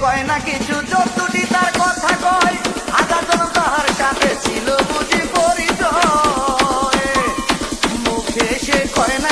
কয় না কিছু? যতটি তার কথা কয় আধা জন তাহার সাথে ছিল বুঝি পরিচয়। মুখে সে কয় না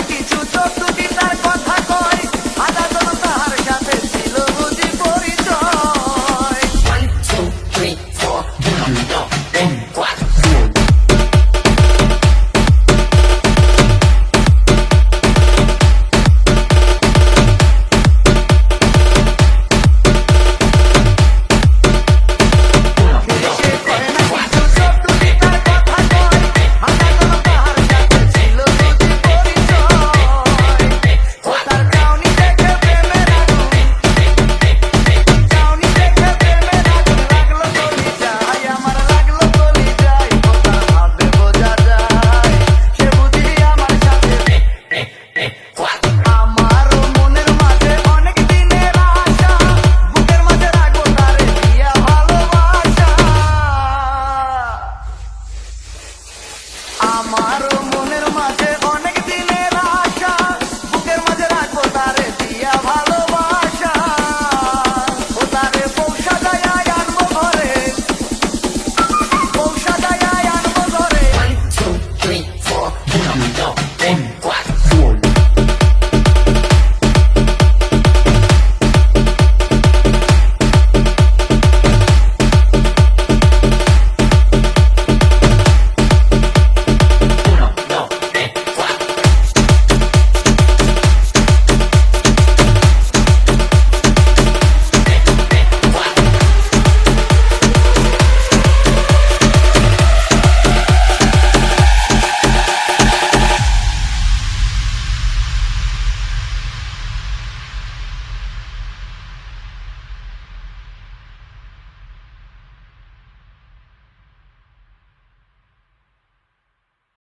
uno, en cuatro.